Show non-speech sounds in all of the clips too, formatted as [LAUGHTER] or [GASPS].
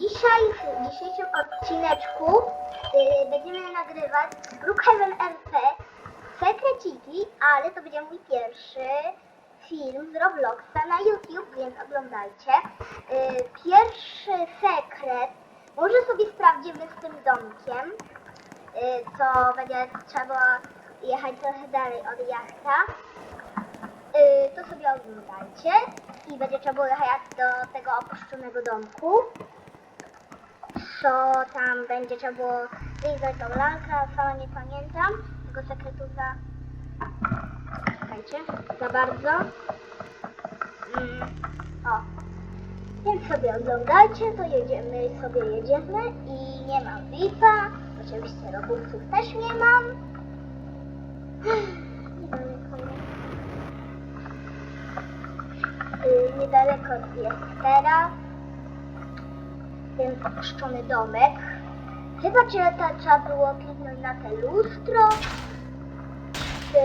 Dzisiaj, w dzisiejszym odcineczku y, będziemy nagrywać Brookhaven RP Secreciki, ale to będzie mój pierwszy film z Robloxa na YouTube, więc oglądajcie. Y, pierwszy sekret, może sobie sprawdzimy z tym domkiem, y, co będzie trzeba jechać trochę dalej od jachta. Y, to sobie oglądajcie i będzie trzeba jechać do tego opuszczonego domku. Co tam będzie trzeba było wyjść tą lalkę, sama nie pamiętam tego sekretu za... Czekajcie, za bardzo. Mm, o. Więc sobie oglądajcie, to jedziemy, sobie jedziemy i nie mam VIPa, oczywiście robuxów też nie mam. [GASPS] Y, niedaleko jest teraz ten opuszczony domek. Chyba cię ta, trzeba było kliknąć na te lustro, czy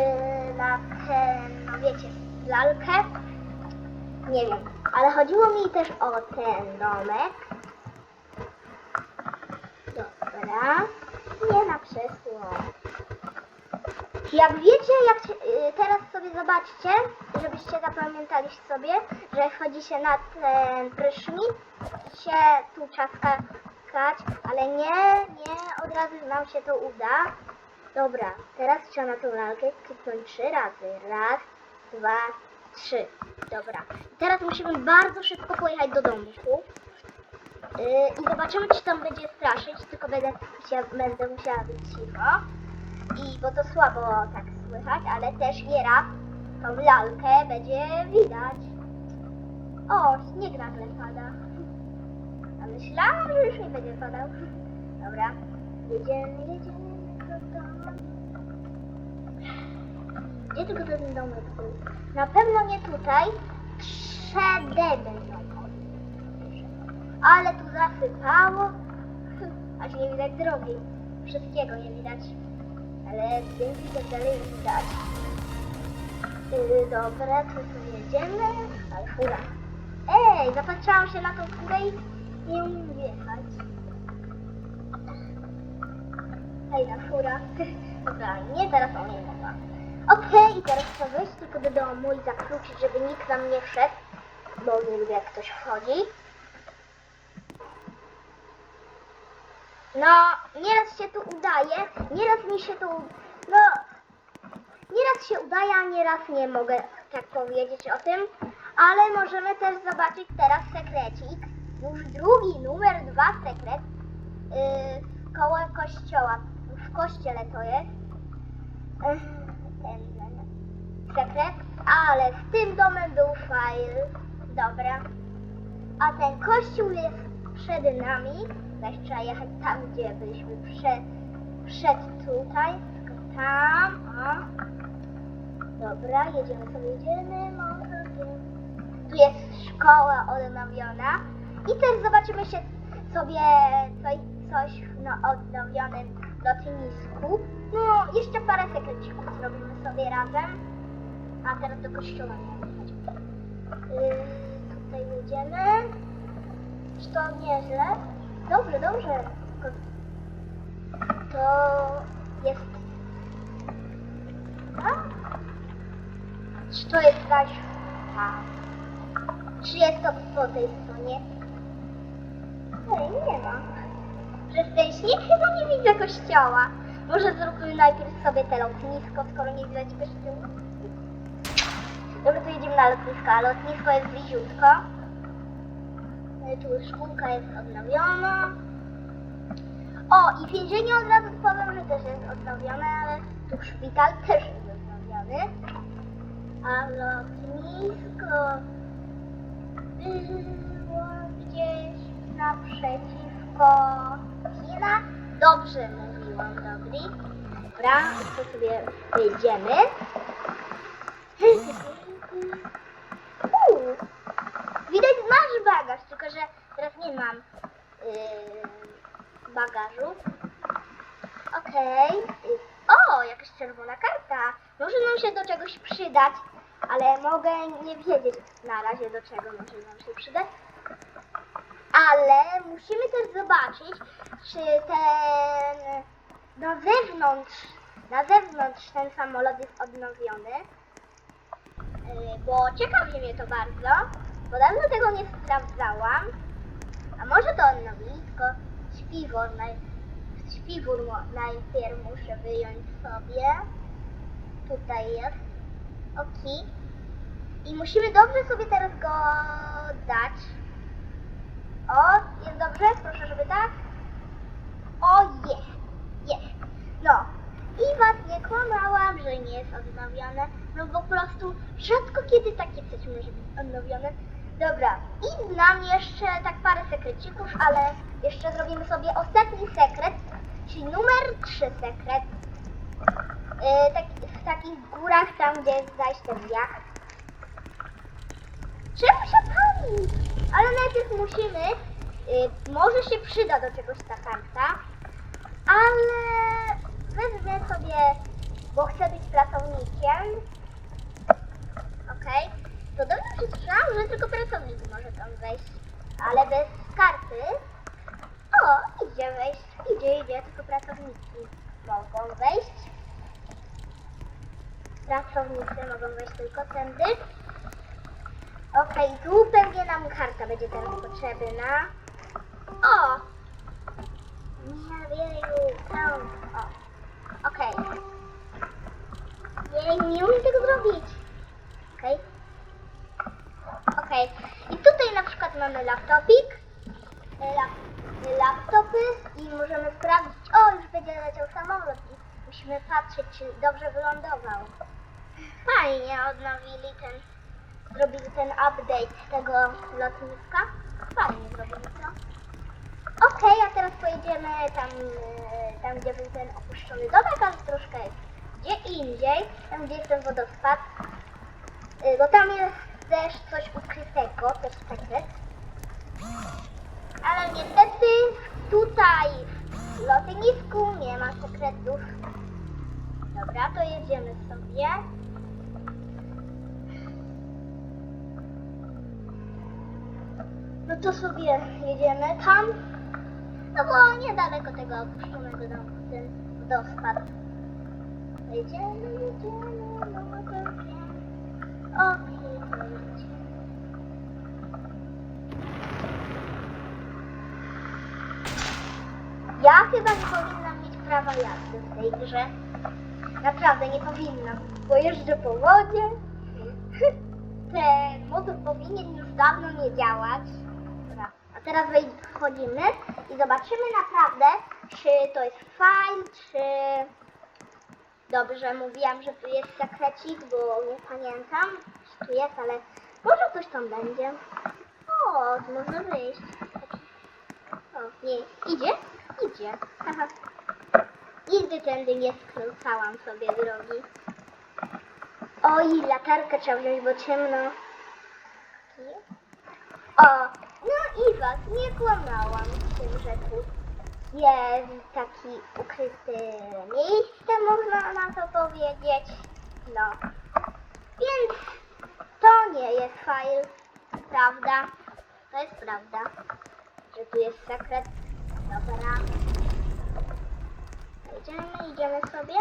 na ten, no wiecie, lalkę. Nie wiem, ale chodziło mi też o ten domek. Dobra, nie na krzesło. Jak wiecie, jak y, teraz sobie zobaczcie, żebyście zapamiętali sobie, że wchodzi się na ten prysznic, się tu trzeba skakać, ale nie, nie od razu nam się to uda. Dobra, teraz trzeba na tą lalkę kliknąć trzy razy. Raz, dwa, trzy. Dobra. I teraz musimy bardzo szybko pojechać do domku. Yy, I zobaczymy, czy tam będzie straszyć, tylko będę, się, będę musiała być cicho. I bo to słabo tak słychać, ale też nieraz tą lalkę będzie widać. O, śnieg nagle pada. A myślałam, że już nie będzie padał. Dobra, jedziemy, jedziemy do domu. Gdzie tylko ten domek był? Na pewno nie tutaj. Przede mną. Ale tu zasypało. Aż nie widać drogi. Wszystkiego nie widać. Ale zdjęcie tak dalej widać. Yy, dobra, tu tu jedziemy. Fura. Ej, zapatrzyłam się na tą furę i nie umiem wjechać. Fajna fura. [LAUGHS] Dobra, nie teraz o nie mowa. Okej, i teraz chcę wyjść tylko do domu i zakluczyć, żeby nikt tam nie wszedł, bo nie lubię jak ktoś wchodzi. No, nieraz się tu udaje, nieraz mi się tu, no, nieraz się udaje, a nieraz nie mogę tak powiedzieć o tym, ale możemy też zobaczyć teraz sekrecik, już drugi, numer dwa sekret, yy, koło kościoła, w kościele to jest, ten, ten sekret, ale z tym domem był fajl, dobra, a ten kościół jest przed nami, zaś trzeba jechać tam, gdzie byliśmy przed, przed tutaj, tam, o. Dobra, jedziemy sobie, jedziemy. Tu jest szkoła odnowiona i też zobaczymy się sobie coś, coś na odnowionym lotnisku. No, jeszcze parę sekrecików zrobimy sobie razem. A teraz do kościoła jechać. Yy, tutaj jedziemy. Czy to nieźle? Dobrze, dobrze. To jest... A? Czy to jest jakaś... A. Czy jest to po tej stronie? Ej, nie ma. Przez ten śnieg chyba nie widzę kościoła. Może zróbmy najpierw sobie te lotnisko, skoro nie widać kościoła. Dobra, to jedziemy na lotnisko, a lotnisko jest bliziutko. Tu szkółka jest odnowiona. O, i więzienie od razu powiem, że też jest odnowione, ale tu szpital też jest odnowiony. A lotnisko było gdzieś naprzeciwko kina. Dobrze mówiłam, dobry. Dobra, to sobie wyjdziemy. [LAUGHS] Widać masz bagaż, tylko że teraz nie mam yy, bagażu. Okej. O, jakaś czerwona karta. Może nam się do czegoś przydać, ale mogę nie wiedzieć na razie do czego może nam się przydać. Ale musimy też zobaczyć, czy ten na zewnątrz, na zewnątrz ten samolot jest odnowiony. Yy, Bo ciekawi mnie to bardzo, bo dawno tego nie sprawdzałam. A może to odnowili, tylko śpiwór, naj, śpiwór najpierw muszę wyjąć sobie. Tutaj jest. Ok. I musimy dobrze sobie teraz go dać. O, jest dobrze? Proszę, żeby tak. O, jest. Jest. No. I was nie kłamałam, że nie jest odnowione. No po prostu rzadko kiedy takie coś może być odnowione. Dobra. I znam jeszcze tak parę sekrecików, ale jeszcze zrobimy sobie ostatni sekret, czyli numer 3 sekret. Yy, tak, w takich górach, tam gdzie jest zajście w jacht. Czemu się pali? Ale najpierw musimy, y, może się przyda do czegoś ta karta, ale wezmę sobie, bo chcę być pracownikiem. Okej, to dobrze przeczytałam, że tylko pracownik może tam wejść, ale bez karty. O, idzie wejść, idzie, idzie, tylko pracownicy mogą wejść. Pracownicy mogą wejść tylko tędy. Okej, tu pewnie nam karta będzie teraz potrzebna. O! Nie wiem, tam. O. Okej. Jej, nie umiem tego zrobić. Okej. Okej. I tutaj na przykład mamy laptopik. E, Lap, laptopy i możemy sprawdzić. O, już będzie leciał samolot i musimy patrzeć, czy dobrze wylądował. Fajnie odnowili ten zrobili ten update tego lotniska. Fajnie zrobili to. Okej, a teraz pojedziemy tam, e, tam gdzie był ten opuszczony domek, ale troszkę gdzie indziej, tam gdzie jest ten wodospad. E, Bo tam jest też coś ukrytego, też sekret. Ale niestety tutaj w lotnisku nie ma sekretów. Dobra, to jedziemy sobie. No to sobie jedziemy tam. No bo niedaleko tego opuszczonego domu, ten wodospad. Jedziemy, jedziemy, no to wiem. Okej, Ja chyba nie powinnam mieć prawa jazdy w tej grze. Naprawdę nie powinnam, bo jeżdżę po wodzie. [LAUGHS] Ten motor powinien już dawno nie działać. Dobra, a teraz wchodzimy i zobaczymy naprawdę, czy to jest fajl, czy... Dobrze, mówiłam, że tu jest sekrecik, bo nie pamiętam, czy tu jest, ale może coś tam będzie. O, można wyjść. O, nie, idzie? Idzie. Haha. Nigdy tędy nie skręcałam sobie drogi. Oj, latarkę trzeba wziąć, bo ciemno. O, no i was, nie kłamałam w tym, tu jest taki ukryty miejsce, można na to powiedzieć. No. Więc to nie jest fajl, prawda? To jest prawda, że tu jest sekret. Dobra. Idziemy, idziemy sobie.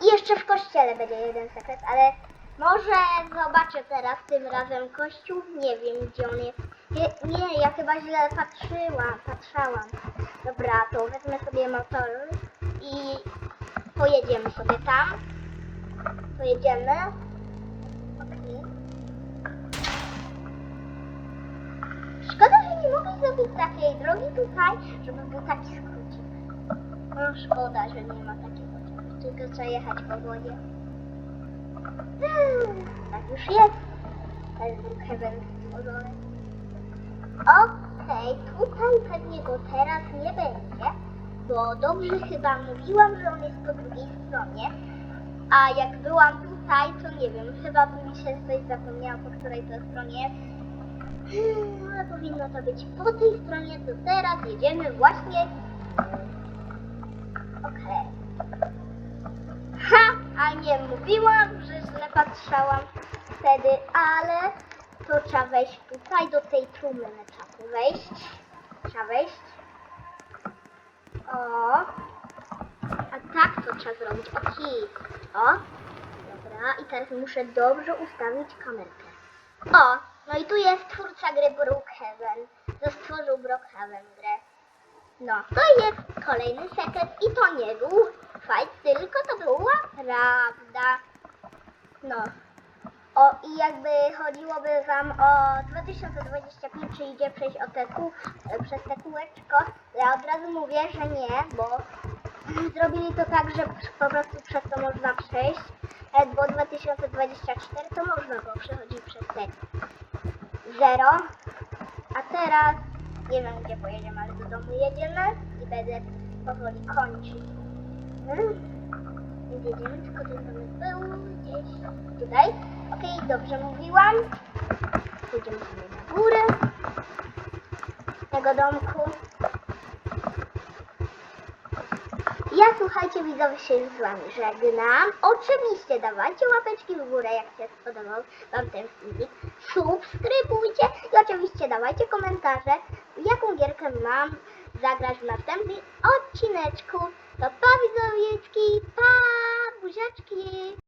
I jeszcze w kościele będzie jeden sekret, ale może zobaczę teraz tym razem kościół. Nie wiem gdzie on jest. Nie, nie ja chyba źle patrzyłam, patrzałam. Dobra, to wezmę sobie motor i pojedziemy sobie tam. Pojedziemy. Zrobić takiej drogi tutaj, żeby był taki skrócik. No szkoda, że nie ma takiego tylko trzeba jechać po wodzie. Hmm, Tak już jest. Ten heaven stworzony. Okej, tutaj pewnie go teraz nie będzie, bo dobrze chyba mówiłam, że on jest po drugiej stronie. A jak byłam tutaj, to nie wiem, chyba mi się coś zapomniało, po której to stronie jest. Hmm, ale powinno to być po tej stronie, to teraz jedziemy właśnie. Okej. Ha! A nie mówiłam, że źle patrzałam wtedy, ale to trzeba wejść tutaj, do tej trumny trzeba wejść. Trzeba wejść. O. A tak to trzeba zrobić. O hit. O. Dobra. I teraz muszę dobrze ustawić kamerkę. O. No i tu jest twórca gry Brookhaven. Stworzył Brookhaven grę. No, to jest kolejny sekret i to nie był fight, tylko to była prawda. No. O, i jakby chodziłoby wam o 2025, czy idzie przejść o te e, przez te kółeczko, ja od razu mówię, że nie, bo [CLEARS THROAT] zrobili to tak, że po prostu przez to można przejść, e, bo 2024 to można było przechodzić przez te zero, a teraz nie wiem gdzie pojedziemy, ale do domu jedziemy i będę powoli kończyć. Hmm? Jedziemy, tylko ten domek był gdzieś tutaj. Okej, dobrze mówiłam. Pójdziemy sobie na górę tego domku. Ja słuchajcie widzowie się z wami żegnam. Oczywiście dawajcie łapeczki w górę, jak się spodobał wam ten filmik. Subskrybujcie i oczywiście dawajcie komentarze, jaką gierkę mam zagrać w następnym odcineczku. To pa widzowieczki, pa buziaczki.